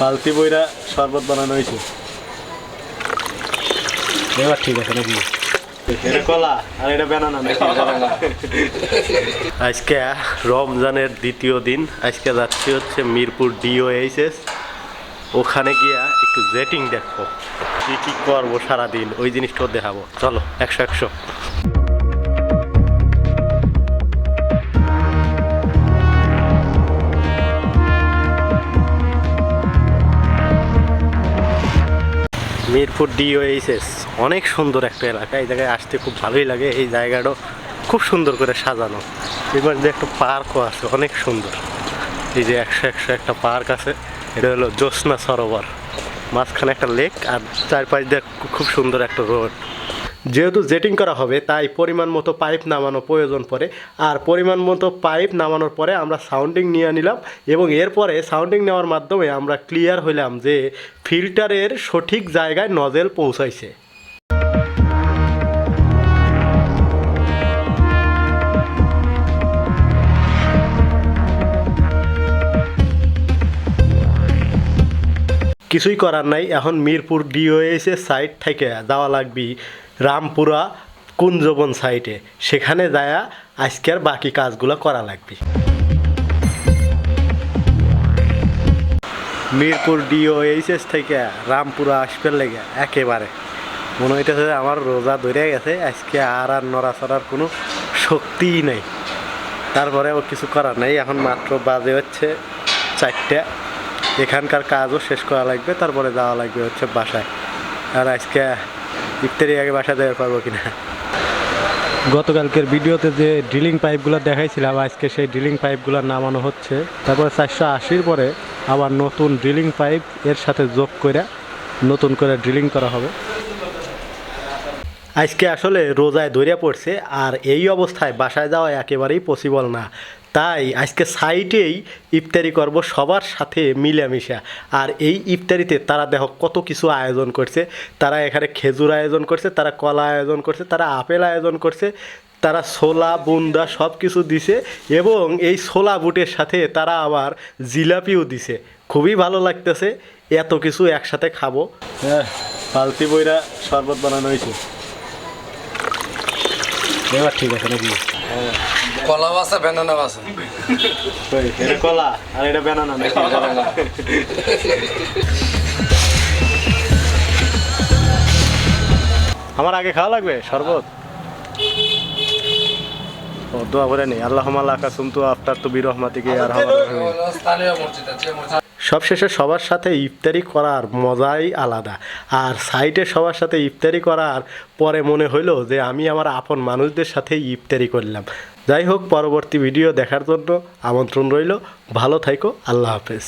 পালতি বইরা শরবত বানানো হয়েছে। এবার ঠিক আছে নাকি? কলা, আর এটা বেনানা আজকে রমজানের দ্বিতীয় দিন, আজকে যাচ্ছি হচ্ছে মিরপুর ডিওএইচএস ওখানে গিয়া একটু জেটিং দেখব। কি কি করব সারাদিন? ওই জিনিসটাও দেখাবো। চলো, একশো একশো। মিরপুর ডিওএইচএস অনেক সুন্দর একটা এলাকা। এই জায়গায় আসতে খুব ভালোই লাগে। এই জায়গাটাও খুব সুন্দর করে সাজানো। এবার যে একটা পার্কও আছে, অনেক সুন্দর। এই যে একশো একশো একটা পার্ক আছে, এটা হলো জ্যোৎস্না সরোবর। মাঝখানে একটা লেক আর চারপাশ দিয়ে খুব সুন্দর একটা রোড। যেহেতু জেটিং করা হবে, তাই পরিমাণ মতো পাইপ নামানো প্রয়োজন পড়ে। আর পরিমাণ মতো পাইপ নামানোর পরে আমরা সাউন্ডিং নিয়ে নিলাম এবং এরপরে সাউন্ডিং নেওয়ার মাধ্যমে আমরা ক্লিয়ার হইলাম যে ফিল্টারের সঠিক জায়গায় নজেল পৌঁছাইছে। কিছুই করার নাই। এখন মিরপুর ডিওএসের সাইড থেকে যাওয়া লাগবি রামপুরা কুঞ্জবন সাইটে সেখানে যায়া আজকের বাকি কাজগুলো করা লাগবে। মিরপুর ডিওএইচএস থেকে রামপুরা আসবে লেগে একেবারে। মনে হইতেছে আমার রোজা ধরে গেছে, আজকে আর আর নড়াচড়ার কোনো শক্তিই নেই। তারপরে ও কিছু করার নেই। এখন মাত্র বাজে হচ্ছে চারটে। এখানকার কাজও শেষ করা লাগবে তারপরে যাওয়া লাগবে হচ্ছে বাসায়। আর আজকে ইফতারি আগে বাসায় দেওয়ার পারব কিনা? গতকালকের ভিডিওতে যে ড্রিলিং পাইপগুলো দেখাইছিলাম আজকে সেই ড্রিলিং পাইপগুলো নামানো হচ্ছে। তারপরে চারশো আশির পরে আবার নতুন ড্রিলিং পাইপ এর সাথে যোগ করে নতুন করে ড্রিলিং করা হবে। আজকে আসলে রোজায় ধরিয়া পড়ছে আর এই অবস্থায় বাসায় যাওয়া একেবারেই পসিবল না। তাই আজকে সাইটেই ইফতারি করব সবার সাথে মিলেমিশা। আর এই ইফতারিতে তারা দেখো কত কিছু আয়োজন করছে। তারা এখানে খেজুর আয়োজন করছে তারা কলা আয়োজন করছে তারা আপেল আয়োজন করছে তারা ছোলা বুন্দা সব কিছু দিছে এবং এই ছোলা বুটের সাথে তারা আবার জিলাপিও দিছে। খুবই ভালো লাগতেছে এত কিছু একসাথে খাব। হ্যাঁ পালতি বইরা শরবত বানানো হয়েছে। এবার ঠিক আছে নাকি? কলা আছে বেনানা আছে এটা কলা আর এটা বেনানা আমার আগে খাওয়া লাগবে? শরবত? ও দোয়া করে নেই আল্লাহ আল্লাহ কাসুম তো আফতার তো বীর রহমাতিকে আর হামার সবশেষে সবার সাথে ইফতারি করার মজাই আলাদা। আর সাইটে সবার সাথে ইফতারি করার পরে মনে হইল যে আমি আমার আপন মানুষদের সাথে ইফতারি করলাম। যাই হোক, পরবর্তী ভিডিও দেখার জন্য আমন্ত্রণ রইল। ভালো থাইকো, আল্লাহ হাফেজ।